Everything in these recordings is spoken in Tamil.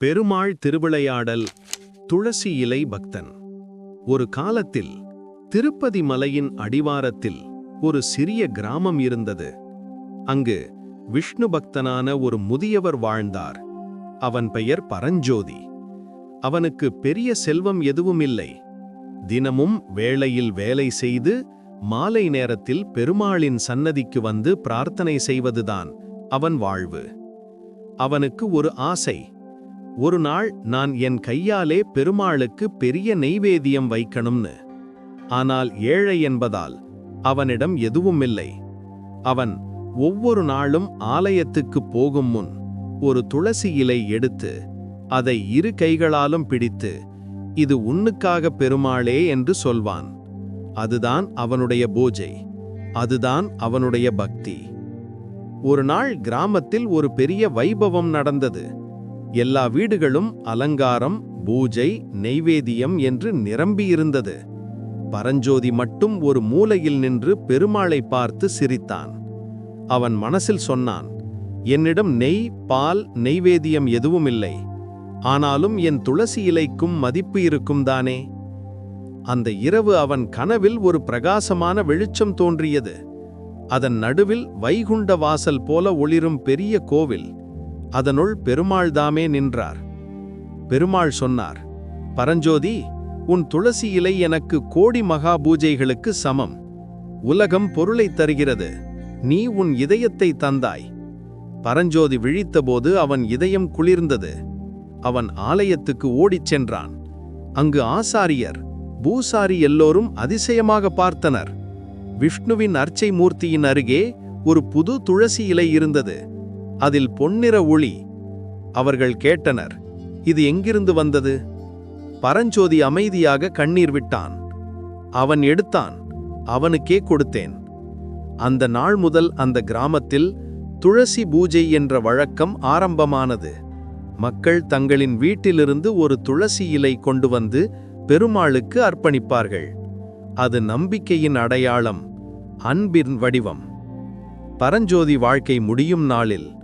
பெருமாள் திருவிளையாடல் துளசி இலை பக்தன். ஒரு காலத்தில் திருப்பதி மலையின் அடிவாரத்தில் ஒரு சிறிய கிராமம் இருந்தது. அங்கு விஷ்ணு பக்தனான ஒரு முதியவர் வாழ்ந்தார். அவன் பெயர் பரஞ்சோதி. அவனுக்கு பெரிய செல்வம் எதுவும் இல்லை தினமும் வேளையில் வேலை செய்து மாலை நேரத்தில் பெருமாளின் சன்னதிக்கு வந்து பிரார்த்தனை செய்வதுதான் அவன் வாழ்வு. அவனுக்கு ஒரு ஆசை. ஒரு நாள் நான் என் கையாலே பெருமாளுக்கு பெரிய நெய்வேதியம் வைக்கணும்னு. ஆனால் ஏழை என்பதால் அவனிடம் எதுவும் இல்லை அவன் ஒவ்வொரு நாளும் ஆலயத்துக்கு போகும் முன் ஒரு துளசி இலை எடுத்து அதை இரு கைகளாலும் பிடித்து இது உன்னுக்காக பெருமாளே என்று சொல்வான். அதுதான் அவனுடைய பூஜை. அதுதான் அவனுடைய பக்தி. ஒரு நாள் கிராமத்தில் ஒரு பெரிய வைபவம் நடந்தது. எல்லா வீடுகளும் அலங்காரம் பூஜை நெய்வேதியம் என்று நிரம்பியிருந்தது. பரஞ்சோதி மட்டும் ஒரு மூலையில் நின்று பெருமாளை பார்த்து சிரித்தான். அவன் மனசில் சொன்னான் என்னிடம் நெய் பால் நெய்வேதியம் எதுவும் இல்லை ஆனாலும் என் துளசி இலைக்கும் மதிப்பு இருக்கும் தானே? அந்த இரவு அவன் கனவில் ஒரு பிரகாசமான வெளிச்சம் தோன்றியது. அதன் நடுவில் வைகுண்ட வாசல் போல ஒளிரும் பெரிய கோவில். அதனுள் பெருமாள் தாமே நின்றார். பெருமாள் சொன்னார் பரஞ்சோதி உன் துளசி இலை எனக்கு கோடி மகா பூஜைகளுக்கு சமம். உலகம் பொருளைத் தருகிறது. நீ உன் இதயத்தை தந்தாய். பரஞ்சோதி விழித்தபோது அவன் இதயம் குளிர்ந்தது. அவன் ஆலயத்துக்கு ஓடிச் சென்றான். அங்கு ஆசாரியர் பூசாரி எல்லோரும் அதிசயமாக பார்த்தனர். விஷ்ணுவின் அர்ச்சை மூர்த்தியின் அருகே ஒரு புது துளசி இலை இருந்தது. அதில் பொன்னிற ஒளி. அவர்கள் கேட்டனர் இது எங்கிருந்து வந்தது? பரஞ்சோதி அமைதியாக கண்ணீர் விட்டான். அவன் எடுத்தான் அவனுக்கே கொடுத்தேன். அந்த நாள் முதல் அந்த கிராமத்தில் துளசி பூஜை என்ற வழக்கம் ஆரம்பமானது. மக்கள் தங்களின் வீட்டிலிருந்து ஒரு துளசி இலை கொண்டு வந்து பெருமாளுக்கு அர்ப்பணிப்பார்கள். அது நம்பிக்கையின் அடையாளம் அன்பின் வடிவம். பரஞ்சோதி வாழ்க்கை முடியும் நாளில்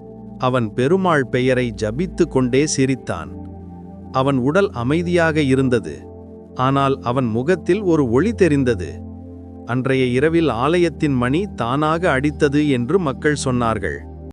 அவன் பெருமாள் பெயரை ஜபித்து கொண்டே சிரித்தான். அவன் உடல் அமைதியாக இருந்தது. ஆனால் அவன் முகத்தில் ஒரு ஒளி தெரிந்தது. அன்றைய இரவில் ஆலயத்தின் மணி தானாக அடித்தது என்று மக்கள் சொன்னார்கள்.